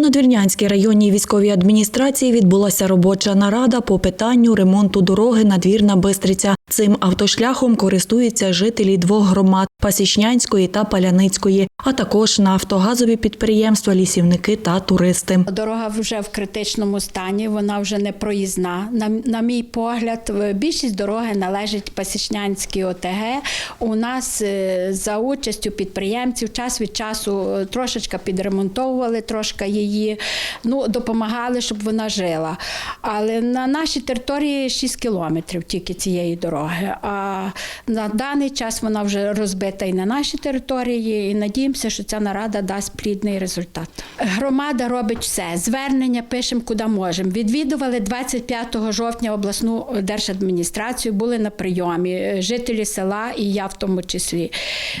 надвірнянській районній військовій адміністрації відбулася робоча нарада по питанню ремонту дороги надвірна Бистриця. Цим автошляхом користуються жителі двох громад Пасічнянської та Паляницької, а також нафтогазові підприємства, лісівники та туристи. Дорога вже в критичному стані, вона вже не проїзна. На, на мій погляд, більшість дороги належить Пасічнянській ОТГ. У нас е, за участю підприємців час від часу е, трошечки підремонтовували трошки її, ну, допомагали, щоб вона жила. Але на нашій території 6 кілометрів тільки цієї дороги. А на даний час вона вже розбита і на нашій території, і надіємося, що ця нарада дасть плідний результат. Громада робить все. Звернення пишемо куди можемо. Відвідували 25 жовтня обласну держадміністрацію, були на прийомі. е, Жителі села і я в тому числі.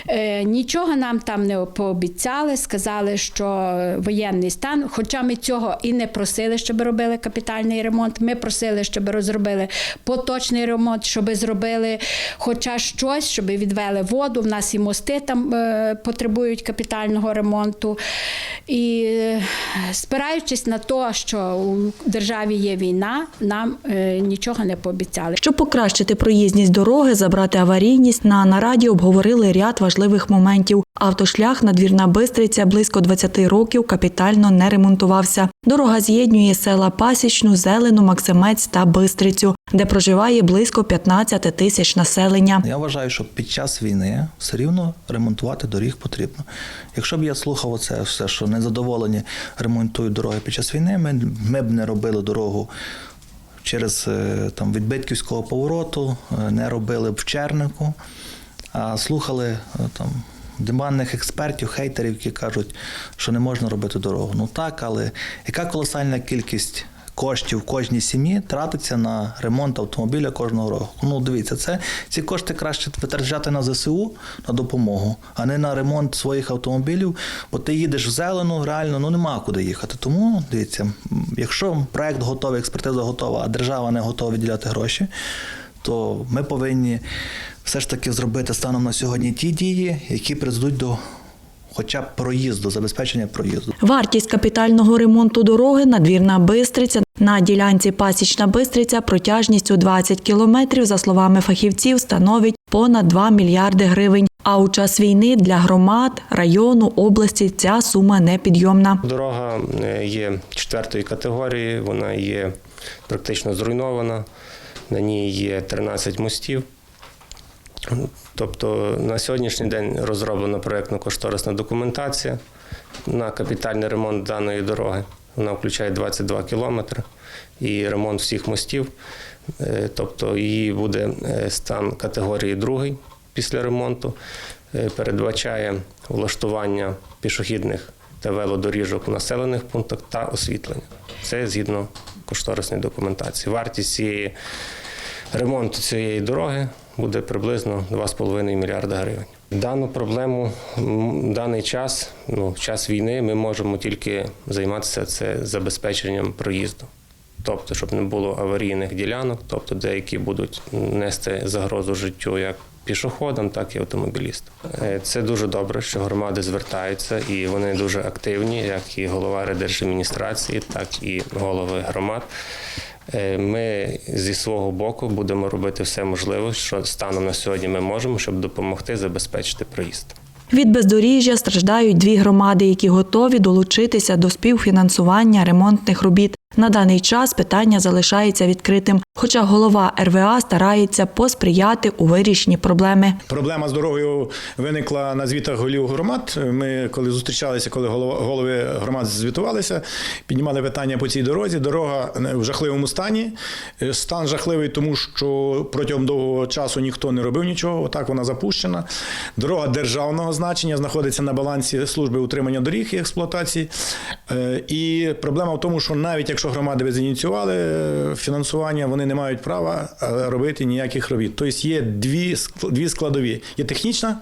Е, Нічого нам там не пообіцяли, сказали, що воєнний стан. Хоча ми цього і не просили, щоб робили капітальний ремонт. Ми просили, щоб розробили поточний ремонт, щоб зробили хоча щось, щоб відвели воду. В нас і мости там е, потребують капітального ремонту. І е, спираючись на те, що у державі є війна, нам е, нічого не пообіцяли. Щоб покращити проїзність дороги, забрати аварійність, на нараді обговорили ряд важливих моментів. Автошлях надвірна Бистриця близько 20 років капітально не ремонтувався. Дорога з'єднує села Пасічну, Зелену, Максимець та Бистрицю, де проживає близько 15 тисяч населення. Я вважаю, що під час війни все рівно ремонтувати доріг потрібно. Якщо б я слухав оце все, що незадоволені ремонтують дороги під час війни, ми, ми б не робили дорогу через е, там, від Битківського повороту, е, не робили б в Чернику, а слухали е, там. Диманних експертів, хейтерів, які кажуть, що не можна робити дорогу. Ну так, але яка колосальна кількість коштів кожній сім'ї тратиться на ремонт автомобіля кожного року. Ну, дивіться, це ці кошти краще витрачати на ЗСУ на допомогу, а не на ремонт своїх автомобілів. Бо ти їдеш в зелену, реально ну нема куди їхати. Тому дивіться, якщо проект готовий, експертиза готова, а держава не готова виділяти гроші, то ми повинні все ж таки зробити станом на сьогодні ті дії, які призведуть до хоча б проїзду, забезпечення проїзду. Вартість капітального ремонту дороги надвірна Бистриця на ділянці Пасічна Бистриця протяжністю 20 кілометрів, за словами фахівців, становить понад 2 мільярди гривень. А у час війни для громад, району, області ця сума непідйомна. Дорога е, є четвертої категорії, вона є практично зруйнована. На ній є 13 мостів. Тобто на сьогоднішній день розроблена проєктно-кошторисна документація на капітальний ремонт даної дороги. Вона включає 22 кілометри і ремонт всіх мостів. Е, Тобто її буде е, стан категорії другий після ремонту. Е, Передбачає влаштування пішохідних та велодоріжок в населених пунктах та освітлення. Це згідно кошторисної документації. Вартість цієї ремонту цієї дороги буде приблизно 2,5 мільярда гривень. Дану проблему даний час, ну, час війни, ми можемо тільки займатися це забезпеченням проїзду. Тобто, щоб не було аварійних ділянок, тобто деякі будуть нести загрозу життю як пішоходам, так і автомобілістам. Е, Це дуже добре, що громади звертаються і вони дуже активні, як і голова райдержадміністрації, так і голови громад. Е, Ми зі свого боку будемо робити все можливе, що станом на сьогодні ми можемо, щоб допомогти забезпечити проїзд. Від бездоріжжя страждають дві громади, які готові долучитися до співфінансування ремонтних робіт. На даний час питання залишається відкритим, хоча голова РВА старається посприяти у вирішенні проблеми. Проблема з дорогою виникла на звітах голів громад. Ми коли зустрічалися, коли голови громад звітувалися, піднімали питання по цій дорозі. Дорога в жахливому стані. Е, Стан жахливий, тому що протягом довгого часу ніхто не робив нічого. Отак вона запущена. Дорога державного значення знаходиться на балансі служби утримання доріг і експлуатації. Е, І проблема в тому, що навіть якщо громади зініціювали е, фінансування, вони не мають права е, робити ніяких робіт. Тобто є дві, дві складові: є технічна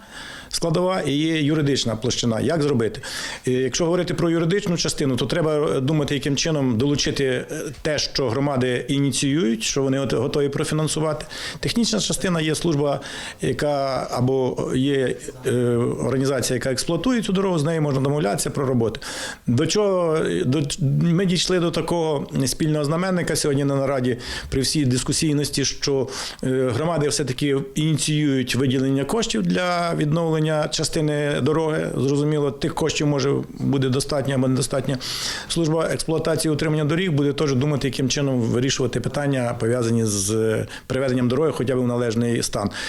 складова і є юридична площина. Як зробити? Якщо говорити про юридичну частину, то треба думати, яким чином долучити е, те, що громади ініціюють, що вони готові профінансувати. Технічна частина є служба, яка або є е, організація, яка експлуатує цю дорогу, з нею можна домовлятися про роботи. До чого до, ми дійшли до такого спільного знаменника сьогодні на нараді при всій дискусійності, що е, громади все-таки ініціюють виділення коштів для відновлення частини дороги. Зрозуміло, тих коштів може буде достатньо або недостатньо. Служба експлуатації утримання доріг буде теж думати, яким чином вирішувати питання пов'язані з приведенням дороги, хоча б в належний стан.